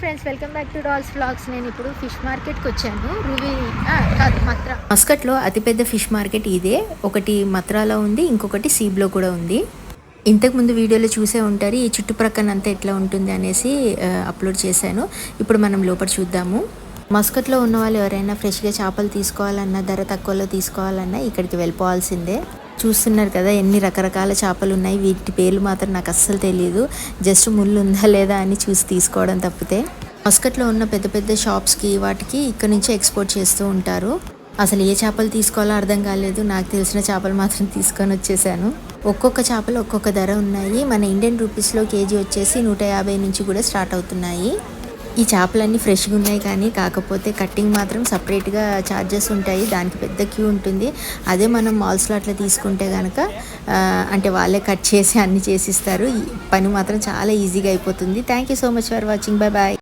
Friends welcome back to Dolls vlogs నేను ఇప్పుడు fish మార్కెట్కి వచ్చాను. రూవి ఆ, కాదు మత్ర. మస్కట్లో అతిపెద్ద ఫిష్ మార్కెట్ ఇదే. ఒకటి మత్రాలో ఉంది ఇంకొకటి సీబ్లో కూడా ఉంది. ఇంతకుముందు వీడియోలో చూసే ఉంటారు ఈ చుట్టుప్రక్కన అంతా ఎట్లా ఉంటుంది అనేసి అప్లోడ్ చేశాను. ఇప్పుడు మనం లోపల చూద్దాము. మస్కట్లో ఉన్న వాళ్ళు ఎవరైనా ఫ్రెష్గా చేపలు తీసుకోవాలన్నా ధర తక్కువలో తీసుకోవాలన్నా ఇక్కడికి వెళ్ళిపోవాల్సిందే. చూస్తున్నారు కదా ఎన్ని రకరకాల చేపలు ఉన్నాయి వీటి పేర్లు మాత్రం నాకు అస్సలు తెలియదు జస్ట్ ముళ్ళు ఉందా లేదా అని చూసి తీసుకోవడం తప్పితే. మస్కట్లో ఉన్న పెద్ద పెద్ద షాప్స్కి వాటికి ఇక్కడ నుంచే ఎక్స్పోర్ట్ చేస్తూ ఉంటారు. అసలు ఏ చేపలు తీసుకోవాలో అర్థం కాలేదు. నాకు తెలిసిన చేపలు మాత్రం తీసుకొని వచ్చేసాను. ఒక్కొక్క చేపలు ఒక్కొక్క ధర ఉన్నాయి. మన ఇండియన్ రూపీస్లో కేజీ వచ్చేసి నూట యాభై నుంచి కూడా స్టార్ట్ అవుతున్నాయి. ఈ చేపలన్నీ ఫ్రెష్గా ఉన్నాయి కానీ కాకపోతే కట్టింగ్ మాత్రం సపరేట్గా ఛార్జెస్ ఉంటాయి. దానికి పెద్ద క్యూ ఉంటుంది. అదే మనం మాల్స్లో అట్లా తీసుకుంటే కనుక అంటే వాళ్ళే కట్ చేసి అన్ని చేసిస్తారు. ఈ పని మాత్రం చాలా ఈజీగా అయిపోతుంది. Thank you so much for watching bye bye